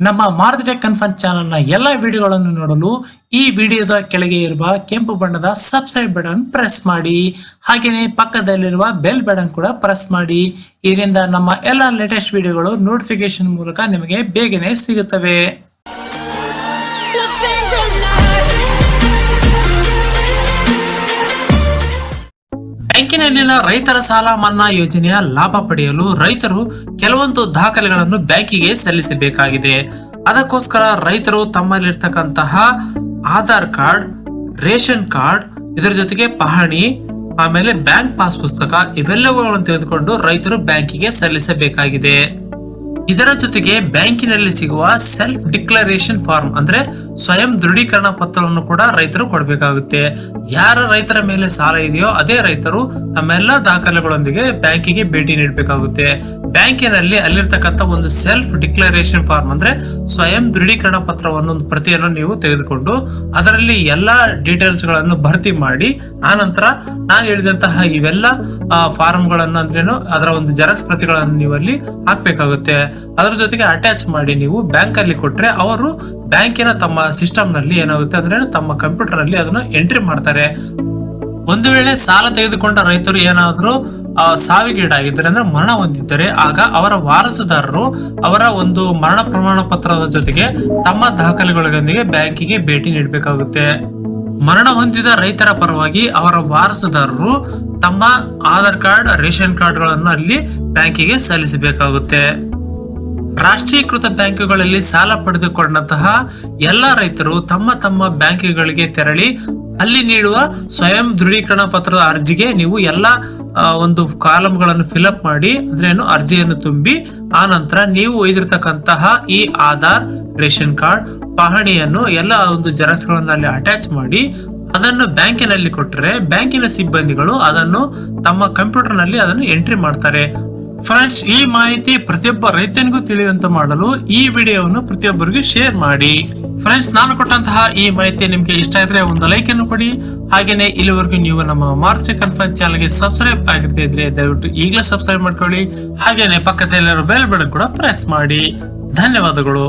ನಮ್ಮ Maruti tech confirm ಚಾನಲ್ನ ಎಲ್ಲ ವಿಡಿಯೋಗಳನ್ನು ನೋಡಲು ಈ ವಿಡಿಯೋದ ಕೆಳಗೆ ಇರುವ ಕೆಂಪು ಬಣ್ಣದ ಸಬ್ಸ್ಕ್ರೈಬ್ ಬಟನ್ ಪ್ರೆಸ್ ಮಾಡಿ. ಹಾಗೆಯೇ ಪಕ್ಕದಲ್ಲಿರುವ ಬೆಲ್ ಬಟನ್ ಕೂಡ ಪ್ರೆಸ್ ಮಾಡಿ. ಇದರಿಂದ ನಮ್ಮ ಎಲ್ಲ ಲೇಟೆಸ್ಟ್ ವಿಡಿಯೋಗಳು ನೋಟಿಫಿಕೇಶನ್ ಮೂಲಕ ನಿಮಗೆ ಬೇಗನೆ ಸಿಗುತ್ತವೆ. ಬ್ಯಾಂಕಿನಲ್ಲಿನ ರೈತರ ಸಾಲ ಮನ್ನಾ ಯೋಜನೆಯ ಲಾಭ ಪಡೆಯಲು ರೈತರು ಕೆಲವೊಂದು ದಾಖಲೆಗಳನ್ನು ಬ್ಯಾಂಕಿಗೆ ಸಲ್ಲಿಸಬೇಕಾಗಿದೆ. ಅದಕ್ಕೋಸ್ಕರ ರೈತರು ತಮ್ಮಲ್ಲಿರ್ತಕ್ಕಂತಹ ಆಧಾರ್ ಕಾರ್ಡ್, ರೇಷನ್ ಕಾರ್ಡ್, ಇದರ ಜೊತೆಗೆ ಪಹಣಿ, ಆಮೇಲೆ ಬ್ಯಾಂಕ್ ಪಾಸ್ ಪುಸ್ತಕ ಇವೆಲ್ಲವುಗಳನ್ನು ತೆಗೆದುಕೊಂಡು ರೈತರು ಬ್ಯಾಂಕಿಗೆ ಸಲ್ಲಿಸಬೇಕಾಗಿದೆ. ಇದರ ಜೊತೆಗೆ ಬ್ಯಾಂಕಿನಲ್ಲಿ ಸಿಗುವ ಸೆಲ್ಫ್ ಡಿಕ್ಲರೇಷನ್ ಫಾರ್ಮ್ ಅಂದ್ರೆ ಸ್ವಯಂ ದೃಢೀಕರಣ ಪತ್ರವನ್ನು ಕೂಡ ರೈತರು ಕೊಡಬೇಕಾಗುತ್ತೆ. ಯಾರ ರೈತರ ಮೇಲೆ ಸಾಲ ಇದೆಯೋ ಅದೇ ರೈತರು ತಮ್ಮೆಲ್ಲ ದಾಖಲೆಗಳೊಂದಿಗೆ ಬ್ಯಾಂಕಿಗೆ ಭೇಟಿ ನೀಡಬೇಕಾಗುತ್ತೆ. ಬ್ಯಾಂಕಿನಲ್ಲಿ ಅಲ್ಲಿರ್ತಕ್ಕಂಥ ಒಂದು ಸೆಲ್ಫ್ ಡಿಕ್ಲರೇಷನ್ ಫಾರ್ಮ್ ಅಂದ್ರೆ ಸ್ವಯಂ ದೃಢೀಕರಣ ಪತ್ರವನ್ನು ಒಂದು ಪ್ರತಿಯನ್ನು ನೀವು ತೆಗೆದುಕೊಂಡು ಅದರಲ್ಲಿ ಎಲ್ಲಾ ಡೀಟೇಲ್ಸ್ಗಳನ್ನು ಭರ್ತಿ ಮಾಡಿ ಆನಂತರ ನಾನು ಹೇಳಿದಂತಹ ಇವೆಲ್ಲ ಫಾರ್ಮ್ಗಳನ್ನು ಅಂದ್ರೇನು ಅದರ ಒಂದು ಜೆರಾಕ್ಸ್ ಪ್ರತಿಗಳನ್ನು ನೀವು ಅಲ್ಲಿ ಹಾಕ್ಬೇಕಾಗುತ್ತೆ. ಅದರ ಜೊತೆಗೆ ಅಟ್ಯಾಚ್ ಮಾಡಿ ನೀವು ಬ್ಯಾಂಕ್ ಅಲ್ಲಿ ಕೊಟ್ರೆ ಅವರು ಬ್ಯಾಂಕಿನ ತಮ್ಮ ಸಿಸ್ಟಮ್ನಲ್ಲಿ ಏನಾಗುತ್ತೆ ಅಂದ್ರೆ ತಮ್ಮ ಕಂಪ್ಯೂಟರ್ನಲ್ಲಿ ಅದನ್ನು ಎಂಟ್ರಿ ಮಾಡ್ತಾರೆ. ಒಂದು ವೇಳೆ ಸಾಲ ತೆಗೆದುಕೊಂಡ ರೈತರು ಏನಾದರೂ ಸಾವಿಗೀಡಾಗಿದ್ದಾರೆ ಅಂದ್ರೆ ಮರಣ ಹೊಂದಿದ್ದರೆ ಆಗ ಅವರ ವಾರಸುದಾರರು ಅವರ ಒಂದು ಮರಣ ಪ್ರಮಾಣ ಪತ್ರದ ಜೊತೆಗೆ ತಮ್ಮ ದಾಖಲೆಗಳೊಂದಿಗೆ ಬ್ಯಾಂಕಿಗೆ ಭೇಟಿ ನೀಡಬೇಕಾಗುತ್ತೆ. ಮರಣ ಹೊಂದಿದ ರೈತರ ಪರವಾಗಿ ಅವರ ವಾರಸುದಾರರು ತಮ್ಮ ಆಧಾರ್ ಕಾರ್ಡ್, ರೇಷನ್ ಕಾರ್ಡ್ಗಳನ್ನು ಅಲ್ಲಿ ಬ್ಯಾಂಕಿಗೆ ಸಲ್ಲಿಸಬೇಕಾಗುತ್ತೆ. ರಾಷ್ಟ್ರೀಕೃತ ಬ್ಯಾಂಕುಗಳಲ್ಲಿ ಸಾಲ ಪಡೆದುಕೊಂಡಂತಹ ಎಲ್ಲ ರೈತರು ತಮ್ಮ ತಮ್ಮ ಬ್ಯಾಂಕುಗಳಿಗೆ ತೆರಳಿ ಅಲ್ಲಿ ನೀಡುವ ಸ್ವಯಂ ದೃಢೀಕರಣ ಪತ್ರದ ಅರ್ಜಿಗೆ ನೀವು ಎಲ್ಲ ಒಂದು ಕಾಲಮ್ಗಳನ್ನು ಫಿಲಪ್ ಮಾಡಿ ಅಂದ್ರೆ ಏನು ಅರ್ಜಿಯನ್ನು ತುಂಬಿ, ಆ ನಂತರ ನೀವು ಒಯ್ದಿರ್ತಕ್ಕಂತಹ ಈ ಆಧಾರ್, ರೇಷನ್ ಕಾರ್ಡ್ ಪಹಣಿಯನ್ನು ಎಲ್ಲ ಒಂದು ಜೆರಾಕ್ಸ್ ಅಲ್ಲಿ ಅಟ್ಯಾಚ್ ಮಾಡಿ ಅದನ್ನು ಬ್ಯಾಂಕಿನಲ್ಲಿ ಕೊಟ್ಟರೆ ಬ್ಯಾಂಕಿನ ಸಿಬ್ಬಂದಿಗಳು ಅದನ್ನು ತಮ್ಮ ಕಂಪ್ಯೂಟರ್ನಲ್ಲಿ ಅದನ್ನು ಎಂಟ್ರಿ ಮಾಡ್ತಾರೆ. ಫ್ರೆಂಡ್ಸ್ ಈ ಮಾಹಿತಿ ಪ್ರತಿಯೊಬ್ಬ ರೈತನಿಗೂ ತಿಳಿಯುವಂತೆ ಮಾಡಲು ಈ ವಿಡಿಯೋವನ್ನು ಪ್ರತಿಯೊಬ್ಬರಿಗೂ ಶೇರ್ ಮಾಡಿ. ಫ್ರೆಂಡ್ಸ್ ನಾನು ಕೊಟ್ಟಂತಹ ಈ ಮಾಹಿತಿ ನಿಮಗೆ ಇಷ್ಟ ಇದ್ರೆ ಒಂದು ಲೈಕ್ ಅನ್ನು ಕೊಡಿ. ಹಾಗೇನೆ ಇಲ್ಲಿವರೆಗೂ ನೀವು ನಮ್ಮ ಮಾರುತಿ ಕನ್ಫರೆನ್ಸ್ ಚಾನಲ್ಗೆ ಸಬ್ಸ್ಕ್ರೈಬ್ ಆಗಿರ್ತಾ ಇದ್ರೆ ದಯವಿಟ್ಟು ಈಗಲೇ ಸಬ್ಸ್ಕ್ರೈಬ್ ಮಾಡ್ಕೊಳ್ಳಿ. ಹಾಗೇನೆ ಪಕ್ಕದಲ್ಲಿರೋ ಬೆಲ್ ಬಟನ್ ಕೂಡ ಪ್ರೆಸ್ ಮಾಡಿ. ಧನ್ಯವಾದಗಳು.